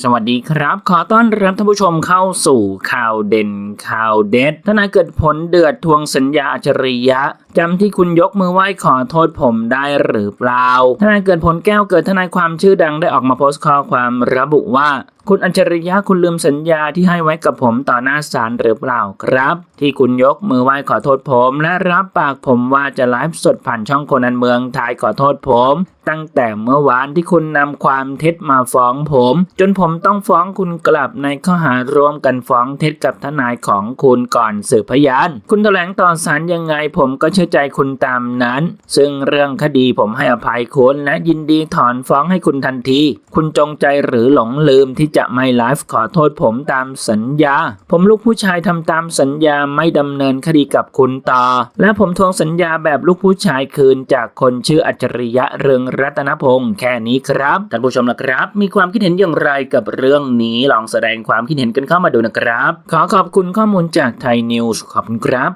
สวัสดีครับ ขอต้อนรับท่านผู้ชมเข้าสู่ข่าวเด่นข่าวเด็ดทนายเกิดผลเดือดทวงสัญญาอัจฉริยะจำที่คุณยกมือไหว้ขอโทษผมได้หรือเปล่าทนายเกิดผลแก้วเกิดทนายความชื่อดังได้ออกมาโพสต์ข้อความระบุว่าคุณอัจฉริยะคุณลืมสัญญาที่ให้ไว้กับผมต่อหน้าศาลหรือเปล่าครับ ที่คุณยกมือไหว้ขอโทษผม และรับปากผมว่าจะไลฟ์สดผ่านช่องคนอันเมืองไทยขอโทษผม ตั้งแต่เมื่อวานที่คุณนำความเท็จมาฟ้องผม จนผมต้องฟ้องคุณกลับในข้อหาร่วมกันฟ้องเท็จกับทนายของคุณก่อนสืบพยาน คุณแถลงต่อศาลยังไงผมก็เชื่อใจคุณตามนั้น ซึ่งเรื่องคดีผมให้อภัยคุณและยินดีถอนฟ้องให้คุณทันที คุณจงใจหรือหลงลืมที่จะไม่ไลฟ์ขอโทษผมตามสัญญา ผมลูกผู้ชายทำตามสัญญาไม่ดำเนินคดีกับคุณต่อ และผมทวงสัญญาแบบลูกผู้ชายคืนจากคนชื่ออัจฉริยะเรืองรัตนพงศ์แค่นี้ครับท่านผู้ชมนะครับ มีความคิดเห็นอย่างไรกับเรื่องนี้ลองแสดงความคิดเห็นกันเข้ามาดูนะครับ ขอขอบคุณข้อมูลจากไทยนิวส์ขอบคุณครับ